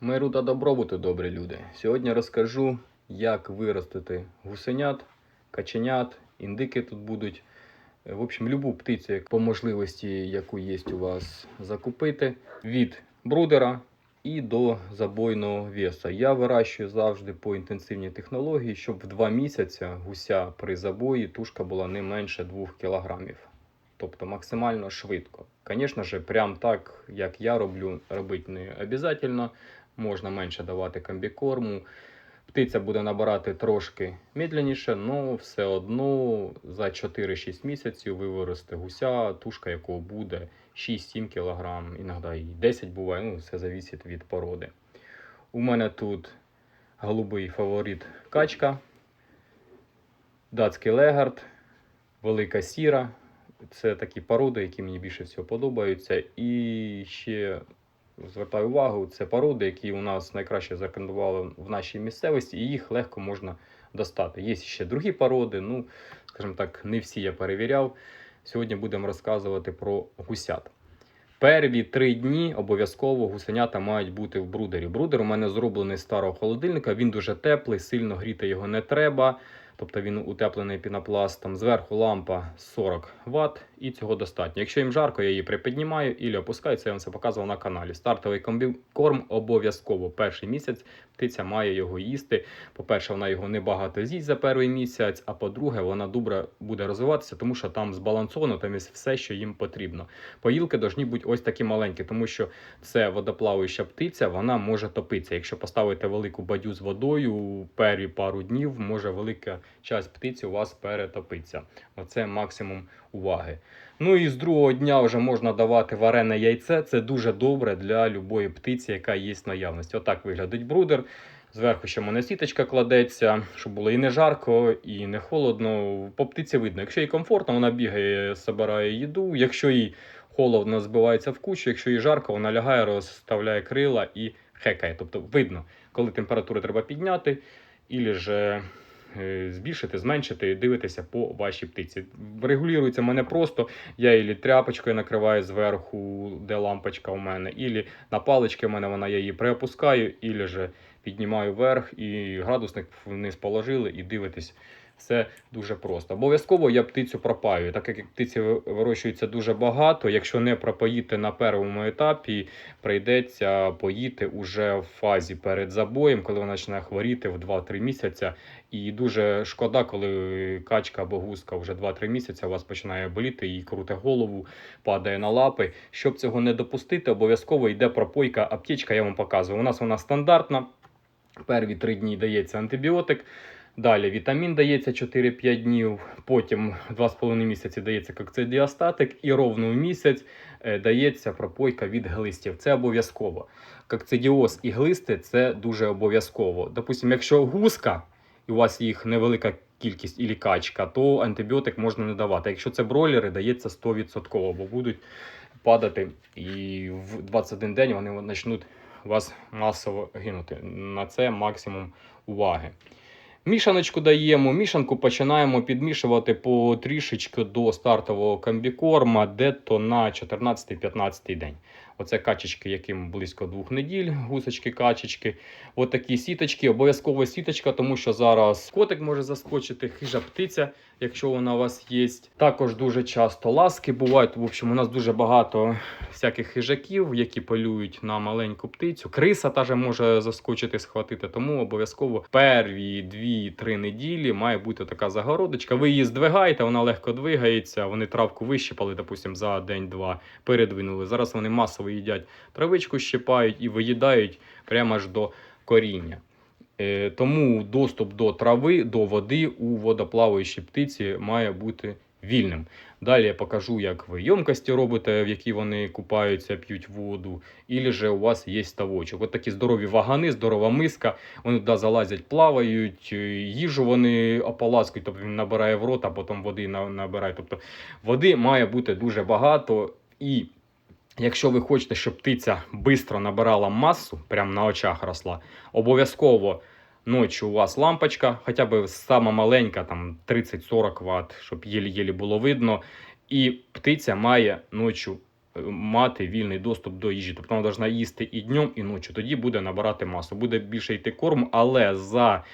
Миру та добробуту, добрі люди. Сьогодні розкажу, як виростити гусенят, каченят, індики тут будуть. В общем, любу птицю, як по можливості, яку є у вас, закупити від брудера і до забойного веса. Я вирощую завжди по інтенсивній технології, щоб в 2 місяці гуся при забої тушка була не менше 2 кілограмів. Тобто максимально швидко. Звісно ж, прям так, як я роблю, робити не обов'язково. Можна менше давати комбікорму. Птиця буде набирати трошки медленніше, але все одно за 4-6 місяців ви виросте гуся, тушка якого буде 6-7 кг, іноді і 10 буває, ну все залежить від породи. У мене тут голубий фаворит качка, датський легард, велика сіра. Це такі породи, які мені більше всього подобаються. І ще звертаю увагу, це породи, які у нас найкраще зарекомендували в нашій місцевості, і їх легко можна достати. Є ще другі породи, ну, скажімо так, не всі я перевіряв. Сьогодні будемо розказувати про гусят. Перві три дні обов'язково гусенята мають бути в брудері. Брудер у мене зроблений з старого холодильника, він дуже теплий, сильно гріти його не треба. Тобто він утеплений пінопластом. Зверху лампа 40 Вт і цього достатньо. Якщо їм жарко, я її припіднімаю і опускаю. Це я вам все показував на каналі. Стартовий комбікорм обов'язково перший місяць птиця має його їсти. По-перше, вона його небагато з'їсть за перший місяць, а по-друге, вона добре буде розвиватися, тому що там збалансовано, там є все, що їм потрібно. Поїлки повинні бути ось такі маленькі, тому що це водоплаваюча птиця, вона може топитися. Якщо поставити велику бадю з водою, перві пару днів може велика часть птиці у вас перетопиться. Оце максимум уваги. Ну і з другого дня вже можна давати варене яйце. Це дуже добре для любої птиці, яка є в наявності. Отак виглядить брудер. Зверху ще моносіточка кладеться, щоб було і не жарко, і не холодно. По птиці видно. Якщо їй комфортно, вона бігає, збирає їду. Якщо їй холодно, збивається в кучу, якщо їй жарко, вона лягає, розставляє крила і хекає. Тобто видно, коли температуру треба підняти, і ж е, збільшити, зменшити, дивитися по вашій птиці. Регулюється мене просто. Я ілі тряпочкою накриваю зверху, де лампочка у мене, ілі на палички у мене вона я її приопускаю, ілі же піднімаю вверх і градусник вниз положили і дивитесь. Все дуже просто. Обов'язково я птицю пропаю. Так як птиці ви- вирощується дуже багато, якщо не пропоїти на першому етапі, прийдеться поїти уже в фазі перед забоєм, коли вона починає хворіти в 2-3 місяці. І дуже шкода, коли качка або гуска вже 2-3 місяці у вас починає боліти, їй круте голову, падає на лапи. Щоб цього не допустити, обов'язково йде пропойка аптечка, я вам показую. У нас вона стандартна. Перві 3 дні дається антибіотик. Далі вітамін дається 4-5 днів, потім 2,5 місяці дається кокцидіостатик і ровно в місяць е, дається пропойка від глистів. Це обов'язково. Кокцидіоз і глисти це дуже обов'язково. Допустимо, якщо гуска і у вас їх невелика кількість і качка, то антибіотик можна не давати. Якщо це бройлери, дається 100%, бо будуть падати і в 21 день вони почнуть вас масово гинути. На це максимум уваги. Мішаночку даємо. Мішанку починаємо підмішувати по трішечки до стартового комбікорма, де-то на 14-15 день. Оце качечки, яким близько двох неділь, гусочки, качечки. Отакі сіточки, обов'язково сіточка, тому що зараз котик може заскочити, хижа птиця, якщо вона у вас є. Також дуже часто ласки бувають. В общем, у нас дуже багато всяких хижаків, які полюють на маленьку птицю. Криса теж може заскочити, схватити. Тому обов'язково перві 2-3 неділі має бути така загородочка. Ви її здвигаєте, вона легко двигається. Вони травку вищипали, допустим, за день-два передвинули. Зараз вони масово їдять травичку, щипають і виїдають прямо аж до коріння. Е, Тому доступ до трави, до води у водоплаваючій птиці має бути вільним. Далі я покажу, як ви ємкості робите, в які вони купаються, п'ють воду, і же у вас є ставочок. От такі здорові вагани, здорова миска. Вони туди залазять, плавають, е, їжу вони ополаскують, тобто він набирає в рот, а потім води набирає. Тобто води має бути дуже багато. І якщо ви хочете, щоб птиця швидко набирала масу, прямо на очах росла, обов'язково ночі у вас лампочка, хоча б сама маленька, там 30-40 Вт, щоб єлі-єлі було видно. І птиця має ночі е, мати вільний доступ до їжі. Тобто вона повинна їсти і днем, і ночі. Тоді буде набирати масу. Буде більше йти корм, але за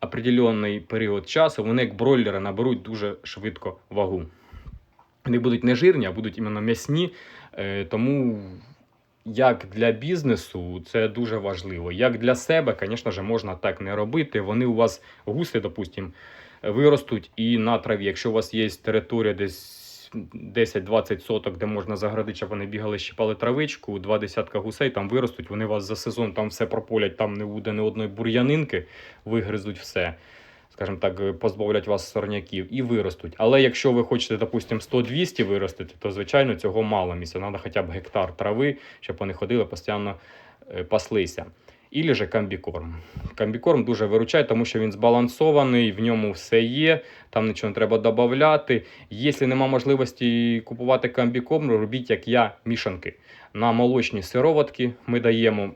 определенний період часу вони, як бройлери, наберуть дуже швидко вагу. Вони будуть не жирні, а будуть іменно м'ясні. Е, Тому як для бізнесу це дуже важливо. Як для себе, звісно ж, можна так не робити. Вони у вас гуси, допустимо, виростуть і на траві. Якщо у вас є територія десь 10-20 соток, де можна заградити, щоб вони бігали, щипали травичку, два десятка гусей там виростуть, вони вас за сезон там все прополять, там не буде ні одної бур'янинки, вигризуть все. Скажімо так, позбавлять вас сорняків і виростуть. Але якщо ви хочете, допустимо, 100-200 виростити, то звичайно цього мало місця. Треба хоча б гектар трави, щоб вони ходили постійно е, паслися. Ілі же комбікорм. Комбікорм дуже виручає, тому що він збалансований, в ньому все є, там нічого не треба додати. Якщо нема можливості купувати комбікорм, робіть, як я, мішанки. На молочні сироватки ми даємо,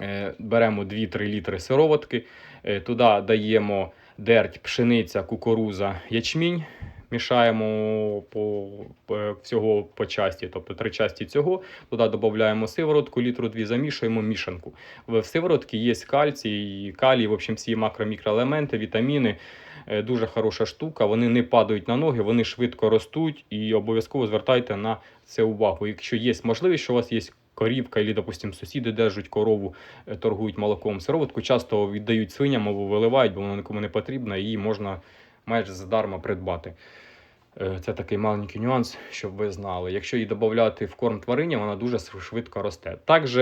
е, беремо 2-3 літри сироватки, е, туди даємо дерть, пшениця, кукуруза, ячмінь. Мішаємо по, по всього по часті, тобто три часті цього. Туди додаємо сиворотку, літру дві замішуємо мішанку. В сиворотці є кальцій, калій, в общем, всі макро-мікроелементи, вітаміни. Е, Дуже хороша штука. Вони не падають на ноги, вони швидко ростуть і обов'язково звертайте на це увагу. Якщо є можливість, що у вас є корівка, або, допустим, сусіди держать корову, е, торгують молоком. Сироватку часто віддають свиням або виливають, бо вона нікому не потрібна, і її можна майже задарма придбати. Е, Це такий маленький нюанс, щоб ви знали. Якщо її додати в корм тварині, вона дуже швидко росте. Також,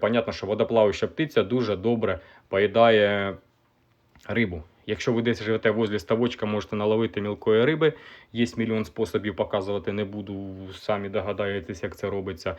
понятно, що водоплаваюча птиця дуже добре поїдає рибу. Якщо ви десь живете возле ставочка, можете наловити мілкої риби. Є мільйон способів показувати, не буду, самі догадаєтесь, як це робиться.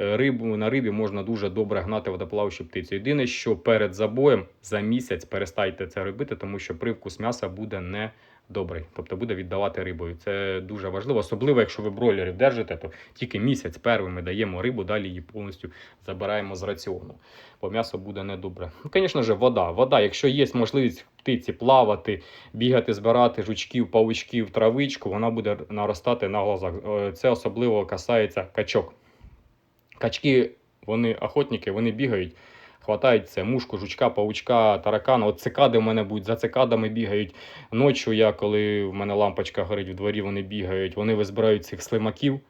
Е, Рибу на рибі можна дуже добре гнати водоплаваючу птицю. Єдине, що перед забоєм за місяць перестайте це робити, тому що привкус м'яса буде не добрий, тобто буде віддавати рибою. Це дуже важливо, особливо якщо ви бройлерів держите, то тільки місяць перший ми даємо рибу, далі її повністю забираємо з раціону, бо м'ясо буде недобре. Ну, звісно ж, вода. Вода, якщо є можливість птиці плавати, бігати, збирати жучків, павучків, травичку, вона буде наростати на глазах. Е, Це особливо касається качок. Качки, вони охотники, вони бігають. Хватають це мушку, жучка, паучка, таракана. От цикади в мене будуть, за цикадами бігають. Ночі я, коли в мене лампочка горить в дворі, вони бігають, вони визбирають цих слимаків.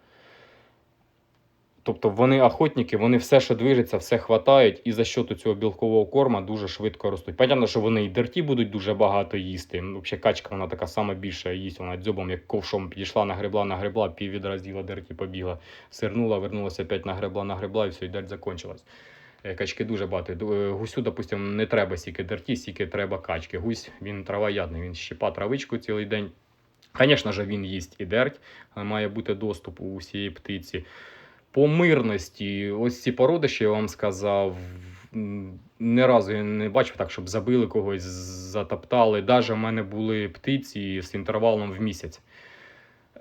Тобто вони охотники, вони все, що движеться, все хватають, і за счету цього білкового корма дуже швидко ростуть. Понятно, що вони і дерті будуть дуже багато їсти. Взагалі качка вона така сама більша їсть, вона дзьобом, як ковшом підійшла, нагребла, нагребла, пів відра з'їла дерті, побігла, сирнула, вернулася опять нагребла, нагребла, і все, і дерть закончилась. Е, Качки дуже багато. Е, Гусю, допустимо, не треба стільки дерті, стільки треба качки. Гусь він травоядний, він щипа травичку цілий день. Звісно ж, він їсть і дерть, але має бути доступ у усієї птиці. По мирності, ось ці породи, що я вам сказав, не разу я не бачив так, щоб забили когось, затоптали. Навіть в мене були птиці з інтервалом в місяць.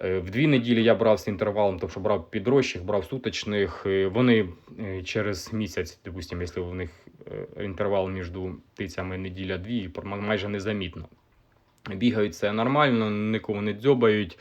Е, В дві неділі я брав з інтервалом, тобто брав підрощих, брав суточних. Е, Вони е, через місяць, допустимо, якщо в них інтервал між птицями неділя-дві, майже незамітно. Бігають все нормально, нікого не дзьобають.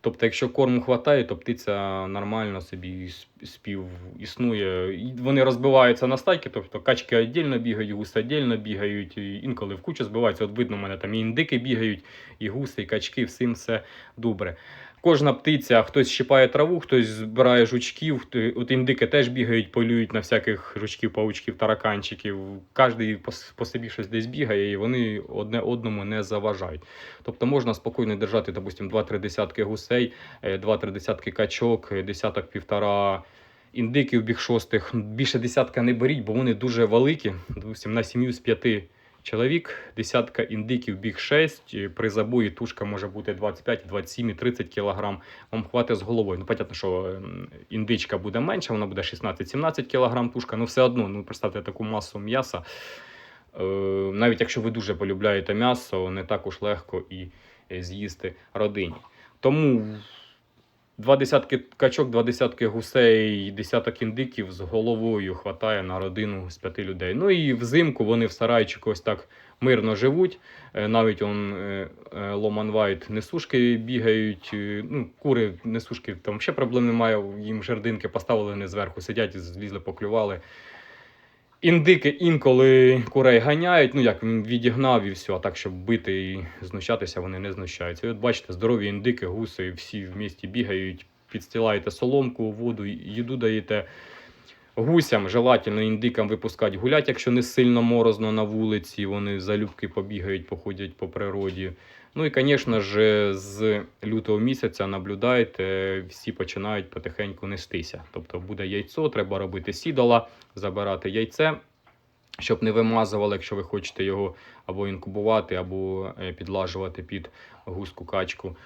Тобто, якщо корму вистачає, то птиця нормально собі спів існує. Вони розбиваються на стайки, тобто качки віддільно бігають, гуси віддільно бігають, і інколи в кучу збиваються. От видно, у мене там і індики бігають, і гуси, і качки, всім все добре. Кожна птиця, хтось щипає траву, хтось збирає жучків. От індики теж бігають, полюють на всяких жучків, паучків, тараканчиків. Кожен по, собі щось десь бігає, і вони одне одному не заважають. Тобто можна спокійно держати, допустимо, 2-3 десятки гусей, е, 2-3 десятки качок, е, десяток півтора індиків біг шостих. Більше десятка не беріть, бо вони дуже великі. Допустим, на сім'ю з п'яти чоловік, десятка індиків біг 6. При забої тушка може бути 25, 27 і 30 кг. Вам хватить з головою. Ну, понятно, що ем, індичка буде менша, вона буде 16-17 кг тушка, але все одно, ну, представте таку масу м'яса. Е, навіть якщо ви дуже полюбляєте м'ясо, не так уж легко і е, з'їсти родині. Тому два десятки качок, два десятки гусей, десяток індиків з головою хватає на родину з п'яти людей. Ну і взимку вони в сарайчику ось так мирно живуть. Е, Навіть он ломанвайт, е, Ломан Вайт несушки бігають. е, Ну, кури несушки там ще проблем немає. Їм жердинки поставили не зверху, сидять, злізли, поклювали. Індики інколи курей ганяють, ну як він відігнав і все, а так, щоб бити і знущатися, вони не знущаються. І от бачите, здорові індики, гуси, всі в місті бігають, підстилаєте соломку, воду, їду даєте. Гусям желательно індикам випускати гулять, якщо не сильно морозно на вулиці, вони залюбки побігають, походять по природі. Ну і, звісно ж, з лютого місяця наблюдаєте, всі починають потихеньку нестися. Тобто буде яйцо, треба робити сідала, забирати яйце, щоб не вимазували, якщо ви хочете його або інкубувати, або е, підлажувати під гуску качку.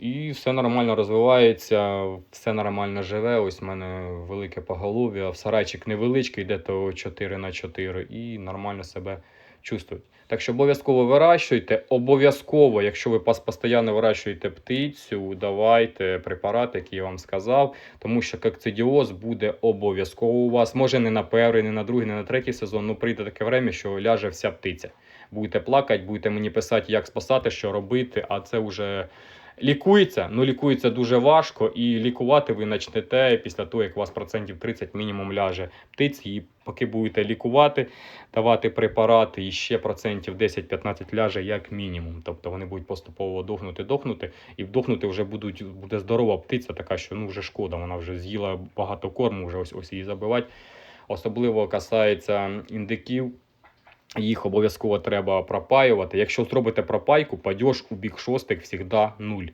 І все нормально розвивається, все нормально живе. Ось в мене велике поголов'я, в сарайчик невеличкий, де то 4 на 4 і нормально себе чувствують. Так що обов'язково вирощуйте. Обов'язково, якщо ви пас постійно вирощуєте птицю, давайте препарат, який я вам сказав, тому що кокцидіоз буде обов'язково у вас. Може не на перший, не на другий, не на третій сезон. Ну прийде таке время, що ляже вся птиця. Будете плакати, будете мені писати, як спасати, що робити, а це вже. Лікується, ну лікується дуже важко, і лікувати ви почнете після того, як у вас процентів 30 мінімум ляже птиці. І поки будете лікувати, давати препарати, і ще процентів 10-15 ляже як мінімум. Тобто вони будуть поступово дохнути, дохнути, і вдохнути вже будуть, буде здорова птиця, така що ну вже шкода, вона вже з'їла багато корму, вже ось ось її забивати. Особливо касається індиків. Їх обов'язково треба пропаювати. Якщо зробите пропайку, падеж у бік шостик завжди нуль.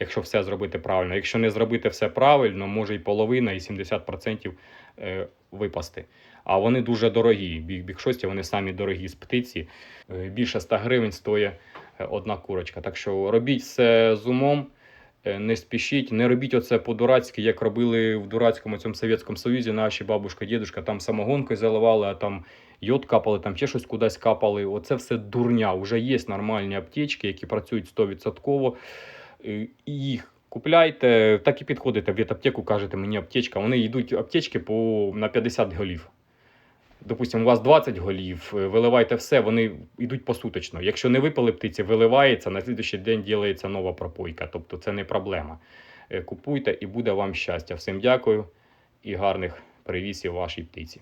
Якщо все зробити правильно. Якщо не зробити все правильно, може і половина, і 70% е, випасти. А вони дуже дорогі. Бік, бік шості, вони самі дорогі з птиці. Е, Більше 100 гривень стоїть е, одна курочка. Так що робіть все з умом. Не спішіть, не робіть оце по-дурацьки, як робили в дурацькому цьому Совєтському Союзі наші бабушка, дідушка, там самогонкою заливали, а там йод капали, там ще щось кудись капали. Оце все дурня. Уже є нормальні аптечки, які працюють 100%. Е, Їх купляйте, так і підходите в аптеку, кажете, мені аптечка. Вони йдуть аптечки по, на 50 голів. Допустимо, у вас 20 голів, е, виливайте все, вони йдуть посуточно. Якщо не випали птиці, виливається, на слідуючий день ділається нова пропойка. Тобто це не проблема. Е, Купуйте і буде вам щастя. Всім дякую і гарних привісів вашій птиці.